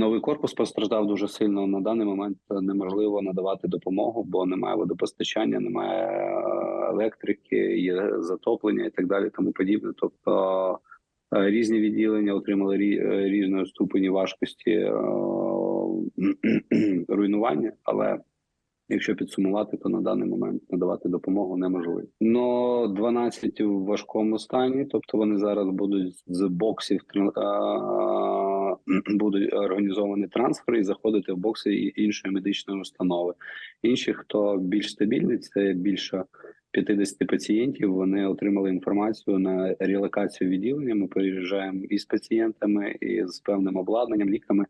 Новий корпус постраждав дуже сильно. На даний момент неможливо надавати допомогу, бо немає водопостачання, немає е, електрики, є затоплення і так далі, тому подібне. Тобто е, різні відділення отримали е, різної ступені важкості руйнування, але Якщо підсумувати, то на даний момент надавати допомогу неможливо. Но 12 в важкому стані, тобто вони зараз будуть з боксів будуть організовані трансфери і заходити в бокси іншої медичної установи. Інші, хто більш стабільний, це більше 50 пацієнтів. Вони отримали інформацію на релокацію відділення. Ми переїжджаємо і з пацієнтами, і з певним обладнанням, ліками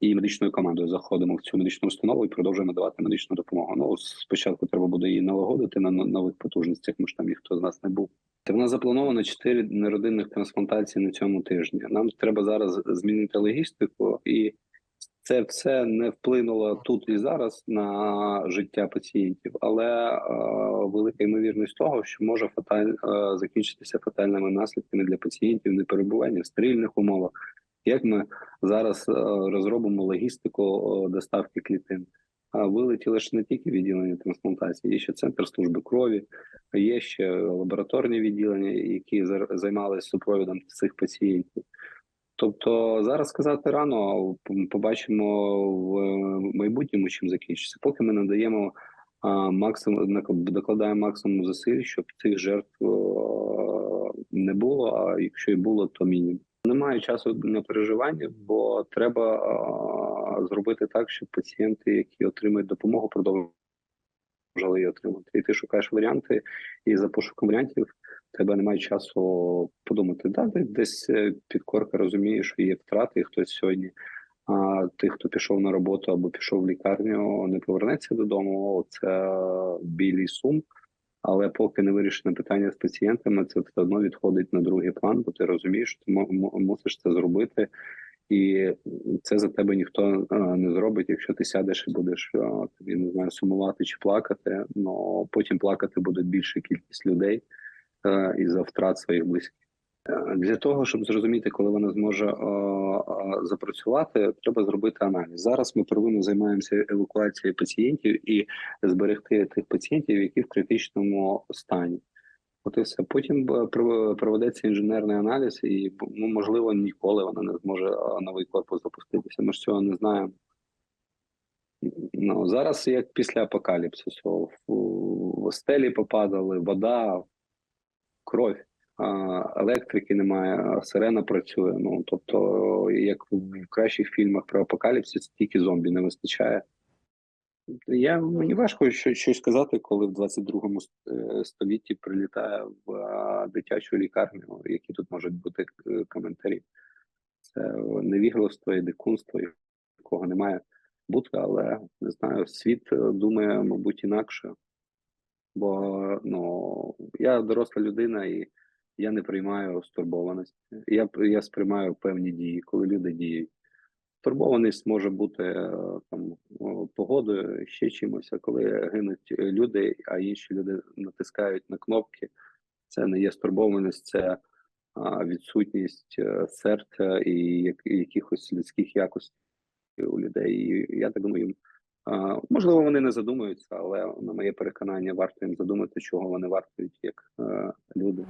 і медичною командою заходимо в цю медичну установу і продовжуємо давати медичну допомогу. Ну спочатку треба буде її налагодити на нових потужностях. Ми там ніхто з нас не був. Та в нас заплановано чотири неродинних трансплантації на цьому тижні. Нам треба зараз змінити логістику, і це все не вплинуло тут і зараз на життя пацієнтів, але е, велика ймовірність того, що може фаталь е, закінчитися фатальними наслідками для пацієнтів неперебування в стерильних умовах. Як ми зараз е, розробимо логістику е, доставки клітин? А вилетіли ж не тільки відділення трансплантації, є ще центр служби крові, є ще лабораторні відділення, які займалися супровідом цих пацієнтів. Тобто зараз сказати рано, побачимо в майбутньому, чим закінчиться. Поки ми надаємо максимум, докладаємо максимум зусиль, щоб цих жертв е, не було. А якщо і було, то мінімум. Немає часу на переживання, бо треба а, зробити так, щоб пацієнти, які отримують допомогу, продовжували її отримати. І ти шукаєш варіанти, і за пошуком варіантів тебе немає часу подумати. Да, де- десь е, підкорка розуміє, що є втрати, і хтось сьогодні. А тих, хто пішов на роботу або пішов в лікарню, не повернеться додому. Це біль і сум. Але поки не вирішено питання з пацієнтами, це все одно відходить на другий план, бо ти розумієш, що ти мусиш це зробити, і це за тебе ніхто е, не зробить, якщо ти сядеш і будеш е, тобі не знаю, сумувати чи плакати. Ну потім плакати буде більша кількість людей і за втрат своїх близьких. Для того щоб зрозуміти, коли вона зможе е, е, запрацювати, треба зробити аналіз. Зараз ми первинно займаємося евакуацією пацієнтів і зберегти тих пацієнтів, які в критичному стані. От і все. Потім е, проведеться інженерний аналіз, і ну, можливо ніколи вона не зможе новий корпус запуститися. Ми ж цього не знаємо. Ну зараз як після апокаліпсису в, стелі попадали, вода, кров, електрики немає, сирена працює. Ну тобто, як в кращих фільмах про апокаліпсис, тільки зомбі не вистачає. Я мені важко що, щось сказати, коли в 22 е, столітті прилітає в дитячу лікарню, які тут можуть бути е, коментарі. Це невігластво і дикунство, якого немає бути, але не знаю, світ е, думає, мабуть, інакше. Бо ну, я доросла людина і я не приймаю стурбованості. Я, я сприймаю певні дії, коли люди діють. Турбованість може бути е, там погодою, ще чимось, а коли гинуть люди, а інші люди натискають на кнопки. Це не є стурбованість, це відсутність е, серця і якихось людських якостей у людей. І я так думаю, можливо, вони не задумуються, але на моє переконання, варто їм задумати, чого вони вартують як е, люди.